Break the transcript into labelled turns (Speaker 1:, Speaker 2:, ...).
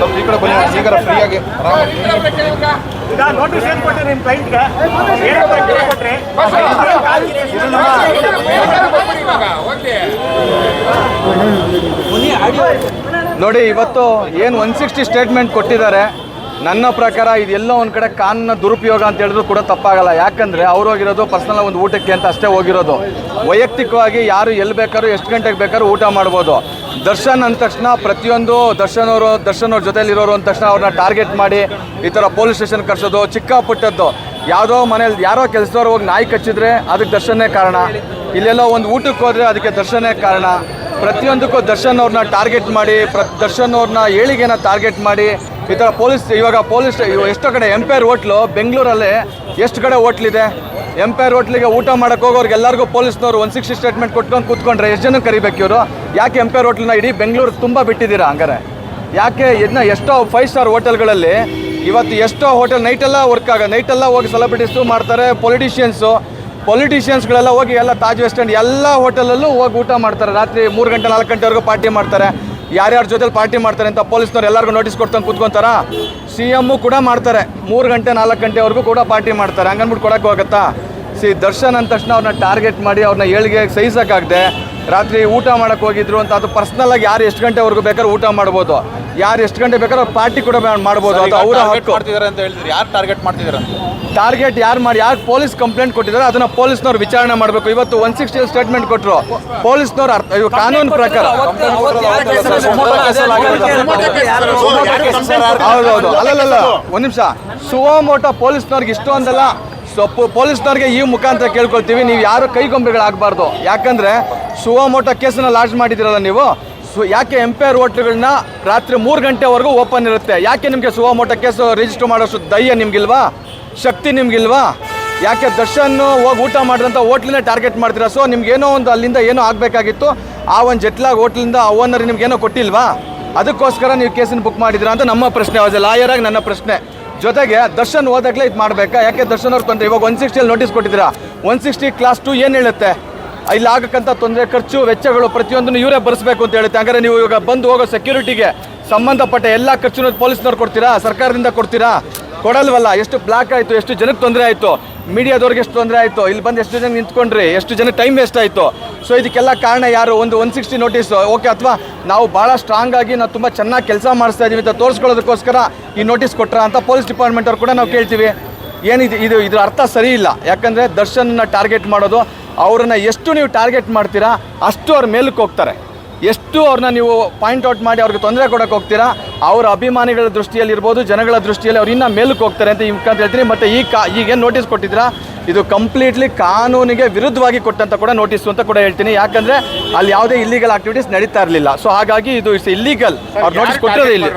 Speaker 1: ಸ್ವಲ್ಪ ಈ ಕಡೆ ಬನ್ನಿ ಈಗ ಫ್ರೀಯಾಗಿ ಆರಾಮಾಗಿ
Speaker 2: ಈಗ ನೋಟಿಸ್ ಏನ್ ಕೊಟ್ರಿ ನಿಮ್ ಕ್ಲೈಂಟ್ಗೆ ಕೊಟ್ರಿ?
Speaker 3: ನೋಡಿ ಇವತ್ತು ಏನು ಒನ್ ಸಿಕ್ಸ್ಟಿ ಸ್ಟೇಟ್ಮೆಂಟ್ ಕೊಟ್ಟಿದ್ದಾರೆ. ನನ್ನ ಪ್ರಕಾರ ಇದೆಲ್ಲೋ ಒಂದು ಕಡೆ ಕಾನೂನ ದುರುಪಯೋಗ ಅಂತ ಹೇಳಿದ್ರು ಕೂಡ ತಪ್ಪಾಗಲ್ಲ. ಯಾಕಂದರೆ ಅವ್ರು ಹೋಗಿರೋದು ಪರ್ಸನಲ್ ಒಂದು ಊಟಕ್ಕೆ ಅಂತ ಅಷ್ಟೇ ಹೋಗಿರೋದು. ವೈಯಕ್ತಿಕವಾಗಿ ಯಾರು ಎಲ್ಲಿ ಬೇಕಾದ್ರೂ ಎಷ್ಟು ಗಂಟೆಗೆ ಬೇಕಾದ್ರೂ ಊಟ ಮಾಡ್ಬೋದು. ದರ್ಶನ್ ಅಂದ ತಕ್ಷಣ ಪ್ರತಿಯೊಂದು ದರ್ಶನ್ ಅವರು ದರ್ಶನ್ ಅವ್ರ ಜೊತೆಲಿರೋರು ಅಂದ ತಕ್ಷಣ ಅವ್ರನ್ನ ಟಾರ್ಗೆಟ್ ಮಾಡಿ ಈ ಥರ ಪೊಲೀಸ್ ಸ್ಟೇಷನ್ ಕರೆಸೋದು ಚಿಕ್ಕ ಪುಟ್ಟದ್ದು ಯಾವುದೋ ಮನೇಲಿ ಯಾರೋ ಕೆಲಸದವ್ರು ಹೋಗಿ ನಾಯಿ ಕಚ್ಚಿದ್ರೆ ಅದಕ್ಕೆ ದರ್ಶನೇ ಕಾರಣ. ಇಲ್ಲೆಲ್ಲ ಒಂದು ಊಟಕ್ಕೆ ಹೋದರೆ ಅದಕ್ಕೆ ದರ್ಶನೇ ಕಾರಣ. ಪ್ರತಿಯೊಂದಕ್ಕೂ ದರ್ಶನ್ ಅವ್ರನ್ನ ಟಾರ್ಗೆಟ್ ಮಾಡಿ, ಪ್ರ ದರ್ಶನ್ ಅವ್ರನ್ನ ಏಳಿಗೆನ ಟಾರ್ಗೆಟ್ ಮಾಡಿ, ಈ ಥರ ಪೊಲೀಸ್, ಇವಾಗ ಪೊಲೀಸ್ ಎಷ್ಟೋ ಕಡೆ ಎಂಪೈರ್ ಹೋಟ್ಲು ಬೆಂಗಳೂರಲ್ಲಿ ಎಷ್ಟು ಕಡೆ ಹೋಟ್ಲಿದೆ ಎಂಪೈರ್ ಹೋಟ್ಲಿಗೆ ಊಟ ಮಾಡಕ್ಕೆ ಹೋಗೋರ್ಗೆ ಎಲ್ಲರಿಗೂ ಪೊಲೀಸ್ನವ್ರು ಒನ್ ಸಿಕ್ಸ್ಟಿ ಸ್ಟೇಟ್ಮೆಂಟ್ ಕೊಟ್ಕೊಂಡು ಕೂತ್ಕೊಂಡ್ರೆ ಎಷ್ಟು ಜನ ಕರಿಬೇಕು ಇವರು ಯಾಕೆ ಎಂಪೈರ್ ಹೋಟ್ಲನ್ನ ಇಡೀ ಬೆಂಗಳೂರು ತುಂಬ ಬಿಟ್ಟಿದ್ದೀರಾ ಹಂಗಾರೆ? ಯಾಕೆ ಇದನ್ನ ಎಷ್ಟೋ ಫೈವ್ ಸ್ಟಾರ್ ಹೋಟೆಲ್ಗಳಲ್ಲಿ ಇವತ್ತು ಎಷ್ಟೋ ಹೋಟೆಲ್ ನೈಟೆಲ್ಲ ವರ್ಕ್ ಆಗ, ನೈಟೆಲ್ಲ ಹೋಗಿ ಸೆಲೆಬ್ರಿಟೀಸು ಮಾಡ್ತಾರೆ ಪೊಲಿಟಿಷಿಯನ್ಸು ಪೊಲಿಟಿಷಿಯನ್ಸ್ಗಳೆಲ್ಲ ಹೋಗಿ ಎಲ್ಲ ತಾಜ್ ವೆಸ್ಟ್ ಎಂಡ್ ಎಲ್ಲ ಹೋಟೆಲಲ್ಲೂ ಹೋಗಿ ಊಟ ಮಾಡ್ತಾರೆ. ರಾತ್ರಿ ಮೂರು ಗಂಟೆ, ನಾಲ್ಕು ಗಂಟೆವರೆಗೂ ಪಾರ್ಟಿ ಮಾಡ್ತಾರೆ. ಯಾರ್ಯಾರ ಜೊತೆಲಿ ಪಾರ್ಟಿ ಮಾಡ್ತಾರೆ ಅಂತ ಪೊಲೀಸ್ನವ್ರು ಎಲ್ಲರಿಗೂ ನೋಟಿಸ್ ಕೊಡ್ತಂಗೆ ಕೂತ್ಕೊಂತಾರ? ಸಿ ಎಮ್ಮು ಕೂಡ ಮಾಡ್ತಾರೆ. ಮೂರು ಗಂಟೆ, ನಾಲ್ಕು ಗಂಟೆವರೆಗೂ ಕೂಡ ಪಾರ್ಟಿ ಮಾಡ್ತಾರೆ. ಹಂಗನ್ಬಿಟ್ಟು ಕೊಡೋಕೆ ಹೋಗುತ್ತಾ ಸಿ ದರ್ಶನ್ ಅಂದ ತಕ್ಷಣ ಅವ್ರನ್ನ ಟಾರ್ಗೆಟ್ ಮಾಡಿ ಅವ್ರನ್ನ ಏಳಿಗೆ ಸಹಿಸೋಕ್ಕಾಗದೆ ರಾತ್ರಿ ಊಟ ಮಾಡಕ್ಕೆ ಹೋಗಿದ್ರು ಅಂತ ಅದು ಪರ್ಸ್ನಲಾಗಿ ಯಾರು ಎಷ್ಟು ಗಂಟೆವರೆಗೂ ಬೇಕಾದ್ರೆ ಊಟ ಮಾಡ್ಬೋದು. ಯಾರು ಎಷ್ಟು ಗಂಟೆ ಬೇಕಾದ್ರೂ ಪಾರ್ಟಿ ಕೂಡ ಮಾಡ್ಬೋದು. ಅದು ಅವರ
Speaker 1: ಟಾರ್ಗೆಟ್
Speaker 3: ಹಕ್ಕು.
Speaker 1: ಮಾಡ್ತಿದ್ದಾರೆ ಅಂತ ಹೇಳಿದ್ರು. ಯಾರು ಟಾರ್ಗೆಟ್ ಮಾಡ್ತಿದ್ದಾರೆ ಅಂತ
Speaker 3: ಟಾರ್ಗೆಟ್ ಯಾರು ಮಾಡಿ ಯಾರು ಪೊಲೀಸ್ ಕಂಪ್ಲೇಂಟ್ ಕೊಟ್ಟಿದ್ದಾರೆ ಅದನ್ನ ಪೊಲೀಸ್ನವ್ರು ವಿಚಾರಣೆ ಮಾಡಬೇಕು. ಇವತ್ತು ಒನ್ ಸಿಕ್ಸ್ಟಿ ಸ್ಟೇಟ್ಮೆಂಟ್ ಕೊಟ್ಟರು ಪೊಲೀಸ್ನವ್ರು ಅರ್ಥ ಇವು ಕಾನೂನು ಪ್ರಕಾರ. ಹೌದೌದು. ಅಲ್ಲಲ್ಲ ಒಂದು ನಿಮಿಷ. ಸುವಮೋಟ ಪೊಲೀಸ್ನವ್ರಿಗೆ ಇಷ್ಟೊಂದಲ್ಲ ಸೊ ಪೊಲೀಸ್ನವ್ರಿಗೆ ಈ ಮುಖಾಂತರ ಕೇಳ್ಕೊಳ್ತೀವಿ. ನೀವು ಯಾರು ಕೈಗೊಂಬೆಗಳಾಗಬಾರ್ದು ಯಾಕಂದರೆ ಸುವಮೋಟ ಕೇಸನ್ನ ಲಾಂಚ್ ಮಾಡಿದಿರಲ್ಲ ನೀವು? ಸೊ ಯಾಕೆ ಎಂಪೈರ್ ಹೋಟ್ಲುಗಳನ್ನ ರಾತ್ರಿ ಮೂರು ಗಂಟೆವರೆಗೂ ಓಪನ್ ಇರುತ್ತೆ? ಯಾಕೆ ನಿಮಗೆ ಸುವಮೋಟ ಕೇಸು ರಿಜಿಸ್ಟರ್ ಮಾಡೋಷ್ಟು ಧೈರ್ಯ ನಿಮಗಿಲ್ವಾ? ಶಕ್ತಿ ನಿಮಗಿಲ್ವಾ? ಯಾಕೆ ದರ್ಶನ್ ಹೋಗಿ ಊಟ ಮಾಡಿದಂಥ ಹೋಟ್ಲನ್ನೇ ಟಾರ್ಗೆಟ್ ಮಾಡ್ತೀರಾ? ಸೊ ನಿಮ್ಗೇನೋ ಒಂದು ಅಲ್ಲಿಂದ ಏನೋ ಆಗಬೇಕಾಗಿತ್ತು. ಆ ಒಂದು ಜಟ್ಲಾಗ್ ಹೋಟ್ಲಿಂದ ಓನರ್ ನಿಮ್ಗೇನೋ ಕೊಟ್ಟಿಲ್ವಾ? ಅದಕ್ಕೋಸ್ಕರ ನೀವು ಕೇಸನ್ನು ಬುಕ್ ಮಾಡಿದ್ದೀರಾ ಅಂತ ನಮ್ಮ ಪ್ರಶ್ನೆ. ಲಾಯರಾಗಿ ಲಾಯರ್ ಆಗಿ ನನ್ನ ಪ್ರಶ್ನೆ. ಜೊತೆಗೆ ದರ್ಶನ್ ಹೋದಾಗಲೇ ಇದು ಮಾಡಬೇಕಾ? ಯಾಕೆ ದರ್ಶನ್ ಅವ್ರು ತೊಂದರೆ? ಇವಾಗ ಒನ್ ಸಿಕ್ಸ್ಟಿಯಲ್ಲಿ ನೋಟಿಸ್ ಕೊಟ್ಟಿದ್ದೀರಾ? ಒನ್ ಸಿಕ್ಸ್ಟಿ ಕ್ಲಾಸ್ ಟು ಏನು ಹೇಳುತ್ತೆ? ಇಲ್ಲಿ ಆಗಕ್ಕಂಥ ತೊಂದರೆ, ಖರ್ಚು, ವೆಚ್ಚಗಳು ಪ್ರತಿಯೊಂದನ್ನು ಇವರೇ ಬರೆಸಬೇಕು ಅಂತ ಹೇಳುತ್ತೆ. ಹಾಗಾದ್ರೆ ನೀವು ಇವಾಗ ಬಂದು ಹೋಗೋ ಸೆಕ್ಯೂರಿಟಿಗೆ ಸಂಬಂಧಪಟ್ಟ ಎಲ್ಲ ಖರ್ಚು ಪೊಲೀಸ್ನವ್ರು ಕೊಡ್ತೀರಾ? ಸರ್ಕಾರದಿಂದ ಕೊಡ್ತೀರಾ? ಕೊಡಲ್ವಲ್ಲ. ಎಷ್ಟು ಬ್ಲಾಕ್ ಆಯಿತು, ಎಷ್ಟು ಜನಕ್ಕೆ ತೊಂದರೆ ಆಯಿತು? ಮೀಡಿಯಾದವ್ರಿಗೆ ಎಷ್ಟು ತೊಂದರೆ ಆಯಿತು? ಇಲ್ಲಿ ಬಂದು ಎಷ್ಟು ಜನ ನಿಂತ್ಕೊಂಡ್ರಿ? ಎಷ್ಟು ಜನ ಟೈಮ್ ವೇಸ್ಟ್ ಆಯಿತು? ಸೊ ಇದಕ್ಕೆಲ್ಲ ಕಾರಣ ಯಾರು? ಒಂದು ಒನ್ ಸಿಕ್ಸ್ಟಿ ನೋಟಿಸ್ ಓಕೆ ಅಥವಾ ನಾವು ಭಾಳ ಸ್ಟ್ರಾಂಗ್ ಆಗಿ ನಾವು ತುಂಬ ಚೆನ್ನಾಗಿ ಕೆಲಸ ಮಾಡಿಸ್ತಾ ಇದ್ದೀವಿ ಅಂತ ತೋರಿಸ್ಕೊಳ್ಳೋದಕ್ಕೋಸ್ಕರ ಈ ನೋಟಿಸ್ ಕೊಟ್ಟರ ಅಂತ ಪೊಲೀಸ್ ಡಿಪಾರ್ಟ್ಮೆಂಟ್ ಅವ್ರು ಕೂಡ ನಾವು ಕೇಳ್ತೀವಿ. ಏನಿದು ಇದು ಇದ್ರ ಅರ್ಥ ಸರಿ ಇಲ್ಲ. ಯಾಕಂದರೆ ದರ್ಶನ್ನ ಟಾರ್ಗೆಟ್ ಮಾಡೋದು, ಅವರನ್ನು ಎಷ್ಟು ನೀವು ಟಾರ್ಗೆಟ್ ಮಾಡ್ತೀರಾ, ಅಷ್ಟು ಅವ್ರ ಮೇಲಕ್ಕೆ ಹೋಗ್ತಾರೆ. ಎಷ್ಟು ಅವ್ರನ್ನ ನೀವು ಪಾಯಿಂಟ್ ಔಟ್ ಮಾಡಿ ಅವ್ರಿಗೆ ತೊಂದರೆ ಕೊಡಕ್ಕೆ ಹೋಗ್ತೀರಾ ಅವರ ಅಭಿಮಾನಿಗಳ ದೃಷ್ಟಿಯಲ್ಲಿ ಇರ್ಬೋದು ಜನಗಳ ದೃಷ್ಟಿಯಲ್ಲಿ ಅವ್ರು ಇನ್ನೂ ಮೇಲಕ್ಕೆ ಹೋಗ್ತಾರೆ ಅಂತ ಈ ಮುಖಾಂತರ ಹೇಳ್ತೀನಿ. ಮತ್ತು ಈ ಕಾ ಈಗೇನು ನೋಟಿಸ್ ಕೊಟ್ಟಿದ್ದೀರಾ? ಇದು ಕಂಪ್ಲೀಟ್ಲಿ ಕಾನೂನಿಗೆ ವಿರುದ್ಧವಾಗಿ ಕೊಟ್ಟಂತ ಕೂಡ ನೋಟಿಸ್ ಅಂತ ಕೂಡ ಹೇಳ್ತೀನಿ. ಯಾಕಂದರೆ ಅಲ್ಲಿ ಯಾವುದೇ ಇಲ್ಲಿಗಲ್ ಆಕ್ಟಿವಿಟೀಸ್ ನಡೀತಾ ಇರಲಿಲ್ಲ. ಸೊ ಹಾಗಾಗಿ ಇದು ಇಟ್ಸ್ ಇಲ್ಲಿಗಲ್ ಅವ್ರು ನೋಟಿಸ್ ಕೊಟ್ಟಿರೋದು ಇಲ್ಲಿ.